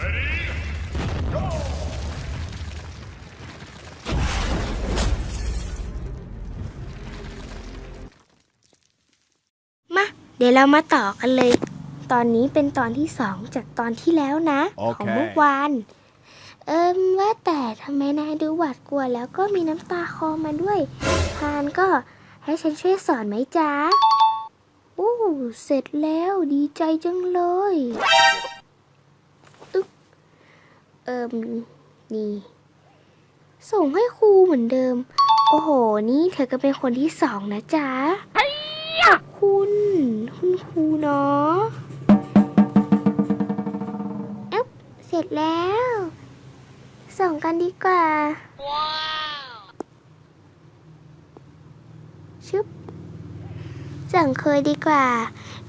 มา เดี๋ยวเรามาต่อกันเลย ตอนนี้เป็นตอนที่สองจากตอนที่แล้วนะโอเคของเมื่อวาน เอิมว่าแต่ทำไมนายดูหวาดกลัวแล้วก็มีน้ำตาคลอมาด้วย พานก็ให้ฉันช่วยสอนไหมจ๊ะ โอ้ เสร็จแล้วดีใจจังเลยอึ๊บ เอิมนี่ ส่งให้ครูเหมือนเดิม โอ้โห นี่เธอก็เป็นคนที่สองนะจ๊ะขอบคุณ คุณครูเนาะเอ๊บเสร็จแล้ว ส่งกันดีกว่า ว้าวชึบส่งเคยดีกว่า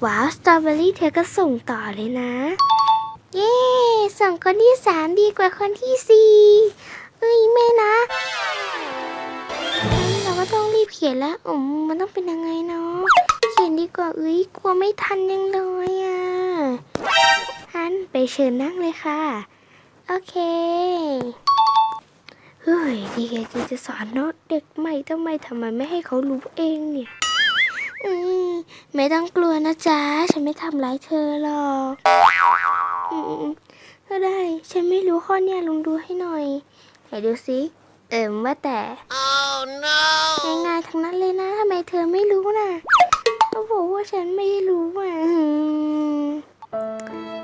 ว้าว สตรอเบอรี่เธอก็ส่งต่อเลยนะ เย้ส่งคนที่สามดีกว่าคนที่สี่เอ้ยไม่นะฮันเราก็ต้องรีบเขียนแล้วอืมมันต้องเป็นยังไงเนาะเขียนดีกว่าเอ้ยกลัวไม่ทันยังเลยอะฮันไปเชิญนั่งเลยค่ะ โอเคเฮ้ยดีแกจีจะสอนเนาะเด็กใหม่ทำไมทำไมไม่ให้เขารู้เองเนี่ยอืมไม่ต้องกลัวนะจ๊ะ ฉันไม่ทำร้ายเธอหรอก อืมก็ได้ ฉันไม่รู้ข้อเนี่ยลองดูให้หน่อยไหนดูสิเอิมว่าแต่ง่ายๆทั้งนั้นเลยนะทำไมเธอไม่รู้น่ะก็บอกว่าฉันไม่รู้อะ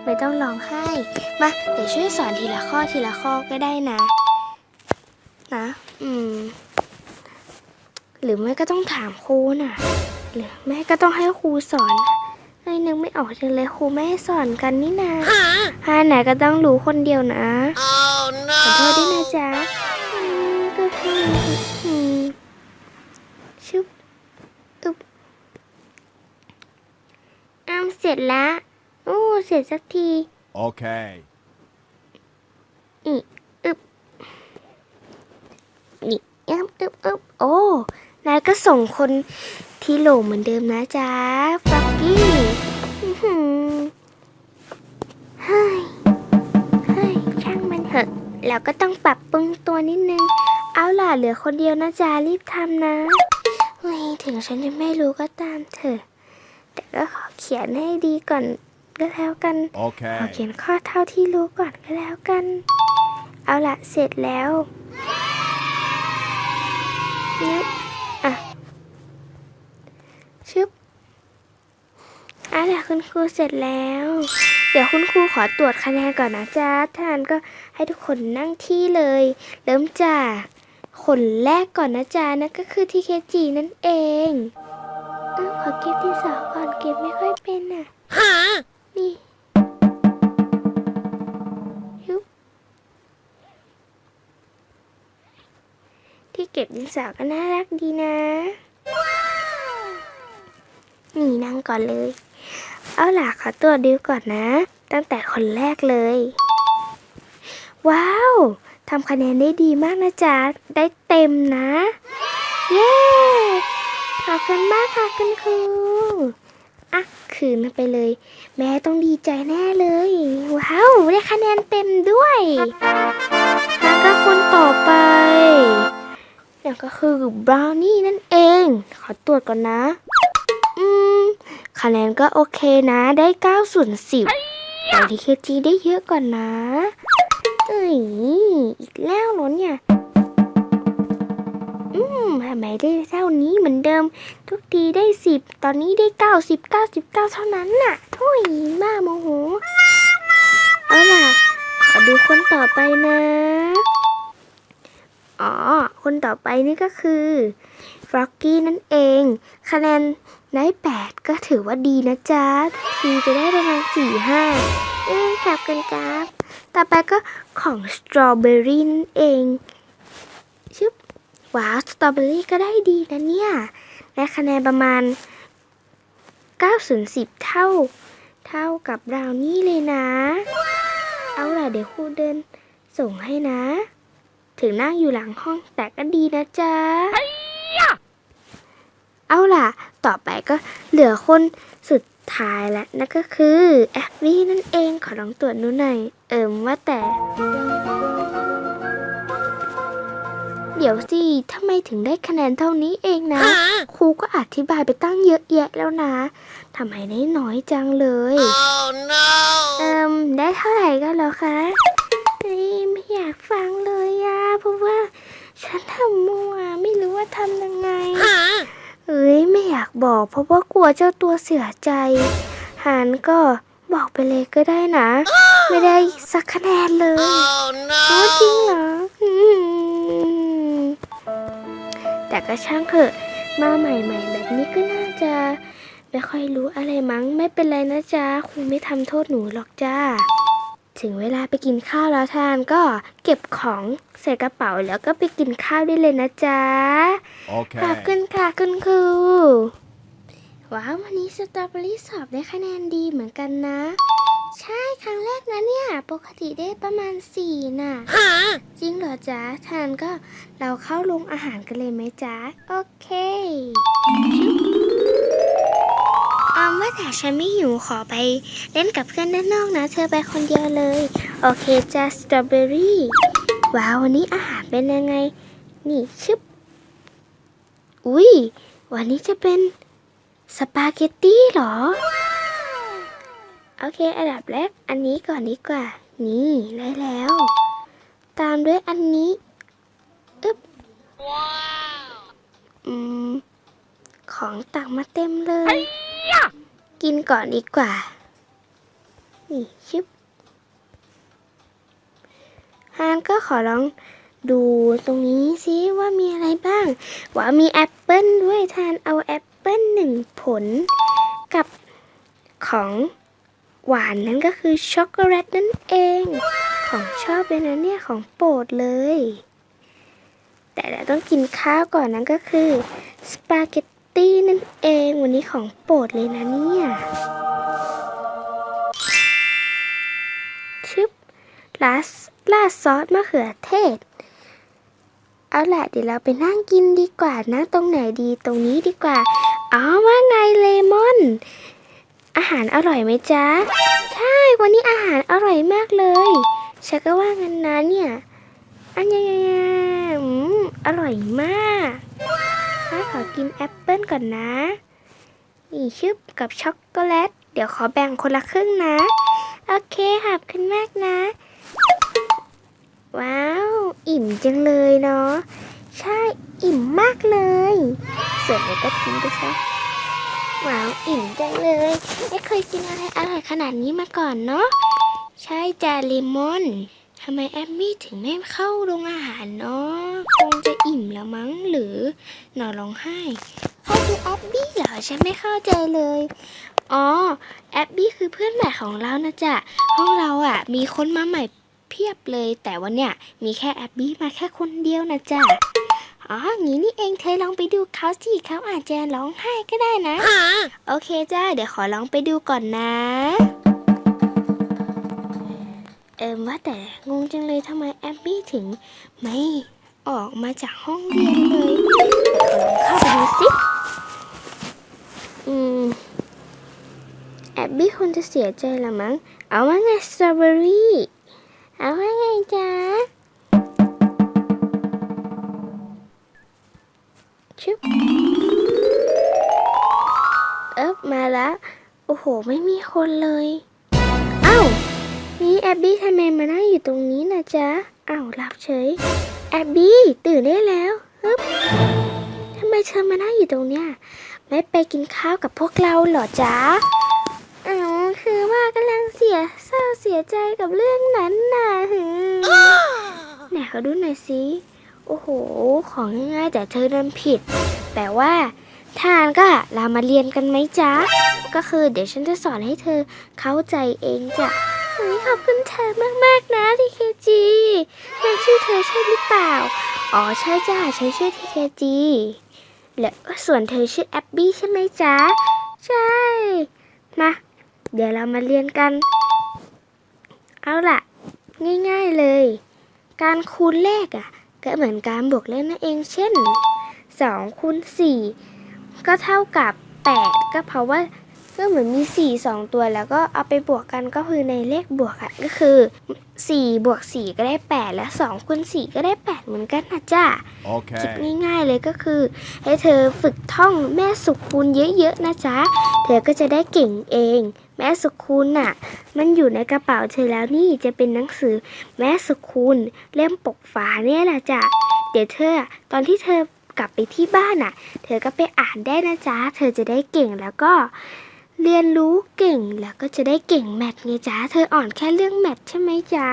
ไม่ต้องร้องไห้ มาเดี๋ยวช่วยสอนทีละข้อทีละข้อก็ได้นะ นะ อืม หรือไม่ก็ต้องถามครูน่ะ หรือแม่ก็ต้องให้ครูสอน ไอ้นึกไม่ออกจังเลยครูไม่ให้สอนกันนี่นาฮาไหนก็ต้องรู้คนเดียวนะขอโทษด้วยนะจ๊ะอืมก็คืออืมชุบอึบอ้าวเสร็จละโอ้เสร็จสักที Okay. นี่อึบนี่อึบอึบอึบโอ้นายก็ส่งคนที่โหลเหมือนเดิมนะจ๊ะฟักกี้ อื้อหือเฮ้ยเฮ้ยช่างมันเถอะ เราก็ต้องปรับปรุงตัวนิดนึง เอาล่ะเหลือคนเดียวนะจ๊ะรีบทำนะเฮ้ยถึงฉันจะไม่รู้ก็ตามเถอะ แต่ก็ขอเขียนให้ดีก่อนก็แล้วกัน ขอ Okay. เขียนข้อเท่าที่รู้ก่อนก็แล้วกัน เอาละเสร็จแล้วนึบอะ ชึบเอาละ คุณครูเสร็จแล้ว เดี๋ยวคุณครูขอตรวจคะแนนก่อนนะจ๊ะท่านก็ให้ทุกคนนั่งที่เลย เริ่มจากคนแรกก่อนนะจ๊ะนั่นก็คือทีเคจีนั่นเองอ้าวขอเก็บที่สองก่อนเก็บไม่ค่อยเป็นอะฮะนี่ยุบที่เก็บดินสอก็น่ารักดีนะ นี่นั่งก่อนเลย เอาล่ะขอตัวดูก่อนนะ ตั้งแต่คนแรกเลย ว้าวทำคะแนนได้ดีมากนะจ๊ะ ได้เต็มนะ เย้ ขอบคุณมากค่ะคุณครูอะคืนไปเลย แม่ต้องดีใจแน่เลย ว้าว ได้คะแนนเต็มด้วย แล้วก็คนต่อไปนั่นก็คือบราวนี่นั่นเอง ขอตรวจก่อนนะ คะแนนก็โอเคนะได้9ส่วน10แต่ที่เคจีได้เยอะกว่อนนะเอ้ยอีกแล้วเหรอเนี่ย อืมทำไมได้เท่านี้เหมือนเดิม ทุกทีได้สิบตอนนี้ได้เก้าสิบเก้าสิบเก้าเท่านั้นน่ะทุยบ้าโมโห เอาล่ะขอดูคนต่อไปนะ อ๋อ คนต่อไปนี่ก็คือ ฟรอกกี้นั่นเอง คะแนนได้แปดก็ถือว่าดีนะจ๊ะทีจะได้ประมาณสี่ห้าเอ๊ะกลับกันครับต่อไปก็ของสตรอเบอรี่นั่นเองชึบว้าวสตรอเบอรี่ก็ได้ดีนะเนี่ยได้คะแนนประมาณ9ส่วน10 เท่า เท่ากับบราวนี่เลยนะ เอาล่ะเดี๋ยวครูเดินส่งให้นะ ถึงนั่งอยู่หลังห้องแต่ก็ดีนะจ๊ะ เอาล่ะ ต่อไปก็เหลือคนสุดทายและนั่นก็คือแอปวี่นั่นเองขอลองตรวจดูหน่อย เอิมว่าแต่ เดี๋ยวสิทำไมถึงได้คะแนนเท่านี้เองนะ ครูก็อธิบายไปตั้งเยอะแยะแล้วนะทำไมได้น้อยจังเลย Oh no! เอิมได้เท่าไหร่กันเหรอคะเฮ้ยไม่อยากฟังเลยอะเพราะว่า ฉันทำมั่วไม่รู้ว่าทำยังไง Huh? เอ้ยไม่อยากบอก เพราะว่ากลัวเจ้าตัวเสียใจ หานก็บอกไปเลยก็ได้นะ ไม่ได้สักคะแนนเลย Oh อ๋อจริง no! เหรออืมแต่ก็ช่างเถอะมาใหม่ๆ แบบนี้ก็น่าจะ ไม่ค่อยรู้อะไรมั้ง ไม่เป็นไรนะจ๊ะครูไม่ทำโทษหนูหรอกจ้า ถึงเวลาไปกินข้าวแล้วทานก็เก็บของใส่กระเป๋าแล้วก็ไปกินข้าวได้เลยนะจ๊ะ ขอบคุ Okay. ณค่ะคุณครู ว้าววันนี้สตรอเบอรี่สอบได้คะแนนดีเหมือนกันนะ ใช่ครั้งแรกนะเนี่ย ปกติได้ประมาณสี่น่ะ Huh? จริงเหรอจ๊ะทานก็เราเข้าโรงอาหารกันเลยไหมจ๊ะ โอเคชุบ ออมว่าแต่ฉันไม่หิวขอไปเล่นกับเพื่อนด้านนอกนะ เธอไปคนเดียวเลย โอเคจ้ะสตรอเบอรี่ว้าววันนี้อาหารเป็นยังไง นี่ชึบอุ้ยวันนี้จะเป็นสปาเกตตี้เหรอ โอเคอันดับแรกอันนี้ก่อนดีกว่า นี่ได้แล้ว ตามด้วยอันนี้อึ๊บอืม ของตักมาเต็มเลย กินก่อนดีกว่า นี่ชึบฮานก็ขอลองดูตรงนี้ซิว่ามีอะไรบ้าง ว่ามีแอปเปิลด้วยทานเอาแอปเปิลหนึ่งผลกับของหวานนั่นก็คือช็อกโกแลตนั่นเอง ของชอบเลยนะเนี่ยของโปรดเลย แต่เราต้องกินข้าวก่อนนั่นก็คือสปาเกต ตี้นั่นเองวันนี้ของโปรดเลยนะเนี่ยชึบลาสลาซอสมะเขือเทศ เอาล่ะเดี๋ยวเราไปนั่งกินดีกว่านะตรงไหนดีตรงนี้ดีกว่า อ๋อว่าไงเลมอน อาหารอร่อยไหมจ๊ะ ใช่วันนี้อาหารอร่อยมากเลยฉันก็ว่างั้นนะเนี่ย อันยังไงอืมอร่อยมาก ถ้าขอกินแอปเปิ้ลก่อนนะ นี่ชึบกับช็อกโกแลต เดี๋ยวขอแบ่งคนละครึ่งนะ โอเคขอบคุณมากนะ ว้าว อิ่มจังเลยเนาะ ใช่ อิ่มมากเลย ส่วนนี้ก็ทิ้งไปซะ ว้าว อิ่มจังเลย ไม่เคยกินอะไรอร่อยขนาดนี้มาก่อนเนาะ ใช่จ้าเลมอนำไมแอมมี่ถึงไม่เข้าโรงอาหารเนาะคงจะอิ่มแล้วมั้งหรือหนอร้องไห้เขาคือแอปบี้เหรอฉันไม่เข้าใจเลย อ๋อ แอปบี้คือเพื่อนใหม่ของเรานะจ๊ะห้องเราอะ มีคนมาใหม่เพียบเลย แต่วันเนี้ยมีแค่แอปบี้มาแค่คนเดียวนะจ๊ะอ๋องี้นี่เองเธอลองไปดูเขาสิเขาอาจจะร้องไห้ก็ได้นะ Huh? โอเคจ้าเดี๋ยวขอลองไปดูก่อนนะ เอิมว่าแต่งงจังเลยทำไมแอมบี้ถึง ไม่ออกมาจากห้องเรียนเลยเข้าไปดูสิอืมแอบบี้คงจะเสียใจละมั้ง เอาว่าไงสตรอเบอรี่เอาว่าไงจ๊ะชุบเอ๊บมาแล้วโอ้โห ไม่มีคนเลย เอ้า นี่แอบบี้ทำไมมานั่งอยู่ตรงนี้นะจ๊ะอ้าวหลับเฉย แอบบี้ตื่นได้แล้วฮึบทำไมเธอมานั่งอยู่ตรงเนี้ยไม่ไปกินข้าวกับพวกเราเหรอจ๊ะอ๋อคือว่ากำลังเสียเศร้าเสียใจกับเรื่องนั้นน่ะหืมไหนเขาดูหน่อยสิโอ้โห ของง่ายๆแต่เธอดันผิด แต่ว่าทานก็เรามาเรียนกันไหมจ๊ะ ก็คือเดี๋ยวฉันจะสอนให้เธอเข้าใจเองจ้ะ เฮ้ขอบคุณเธอมากๆนะทีเคจีนั่นชื่อเธอใช่หรือเปล่า อ๋อใช่จ้ะฉันชื่อทีเคจีและส่วนเธอชื่อแอบบี้ใช่ไหมจ๊ะ ใช่ มา เดี๋ยวเรามาเรียนกัน เอาล่ะ ง่ายๆเลย การคูณเลขอะ ก็เหมือนการบวกเลขนั่นเองเช่น2คูณ4ก็เท่ากับ 8 ก็เพราะว่า ก็เหมือนมีสี่สองตัวแล้วก็เอาไปบวกกันก็คือในเลขบวกอะก็คือสี่บวกสี่ก็ได้แปดและสองคูณสี่ก็ได้แปดเหมือนกันนะจ้าคิด Okay. ง่ายๆเลยก็คือ ให้เธอฝึกท่องแม่สุคูณเยอะๆนะจ๊ะ เธอก็จะได้เก่งเอง แม่สุคูณน่ะ มันอยู่ในกระเป๋าเธอแล้วนี่จะเป็นหนังสือแม่สุคูณเล่มปกฝาเนี่ยแหละจ้ะเดี๋ยวเธอตอนที่เธอกลับไปที่บ้านน่ะ เธอก็ไปอ่านได้นะจ๊ะ เธอจะได้เก่งแล้วก็ เรียนรู้เก่งแล้วก็จะได้เก่งแมทไงจ๊ะ เธออ่อนแค่เรื่องแมทใช่ไหมจ๊ะ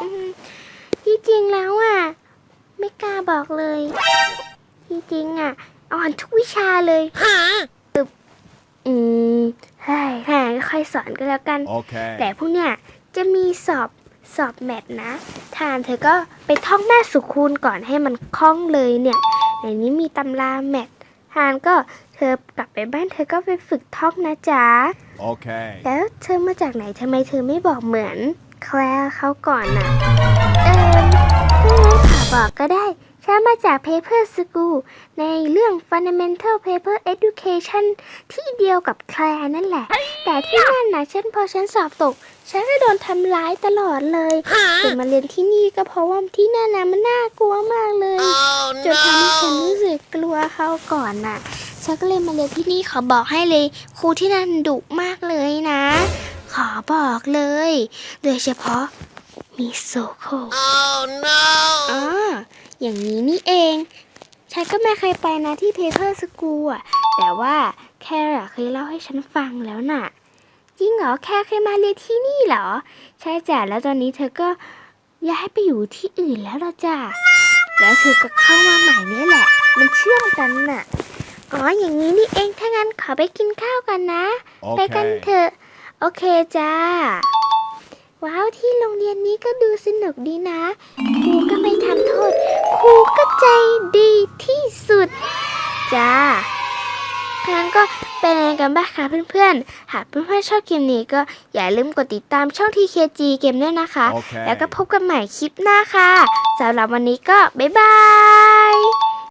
อืมที่จริงแล้วอะ ไม่กล้าบอกเลยจริงๆอะ อ่อนทุกวิชาเลยตึบอืมใช่แม่ค่อยสอนก็แล้วกันแต่ Okay. พวกเนี้ยจะมีสอบสอบแมทนะทานเธอก็ไปท่องแม่สุคูณก่อนให้มันคล่องเลยเนี่ยในนี้มีตำราแมท ทานก็เธอกลับไปบ้านเธอก็ไปฝึกท่องนะจ๊ะ Okay. แล้วเธอมาจากไหนทำไมเธอไม่บอกเหมือน แคลร์เขาก่อนน่ะ เออถ้างั้นขอบอกก็ได้ ฉันมาจาก Paper School ในเรื่อง Fundamental Paper Education ที่เดียวกับแคลร์นั่นแหละ แต่ที่นั่นนะฉันพอฉันสอบตก ฉันก็โดนทำร้ายตลอดเลยถึงมาเรียนที่นี่ก็เพราะว่าที่นั่นนะมันน่ากลัวมากเลย จนทำให้ฉันรู้สึกกลัวเขาก่อนน่ะ ฉันก็เลยมาเรียนที่นี่ขอบอกให้เลยครูที่นั่นดุมากเลยนะ ขอบอกเลย โดยเฉพาะมีโซโค Oh no. อ๋อ อย่างนี้นี่เอง ฉันก็ไม่เคยไปนะที่เพเปอร์สกูลอะ แต่ว่าแคร์อะเคยเล่าให้ฉันฟังแล้วน่ะ จริงเหรอ แคร์เคยมาเรียนที่นี่เหรอ ใช่จ้ะ แล้วตอนนี้เธอก็ย้ายไปอยู่ที่อื่นแล้วละจ้ะ แล้วเธอก็เข้ามาใหม่เนี่ยแหละ มันเชื่อมกันน่ะ อ๋อ อย่างนี้นี่เอง ถ้างั้นขอไปกินข้าวกันนะ ไปกัน Okay. เถอะ โอเคจ้า ว้าว ที่โรงเรียนนี้ก็ดูสนุกดีนะค รูก็ไม่ทำโทษ ครูก็ใจดีที่สุด จ้างั้นก็เป็นยังไงกันบ้างคะเพื่อนๆ หากเพื่อนๆชอบเกมนี้ก็อย่าลืมกดติดตามช่อง TKG เกมด้วยนะคะ Okay. แล้วก็พบกันใหม่คลิปหน้าค่ะสำหรับวันนี้ก็บ๊ายบาย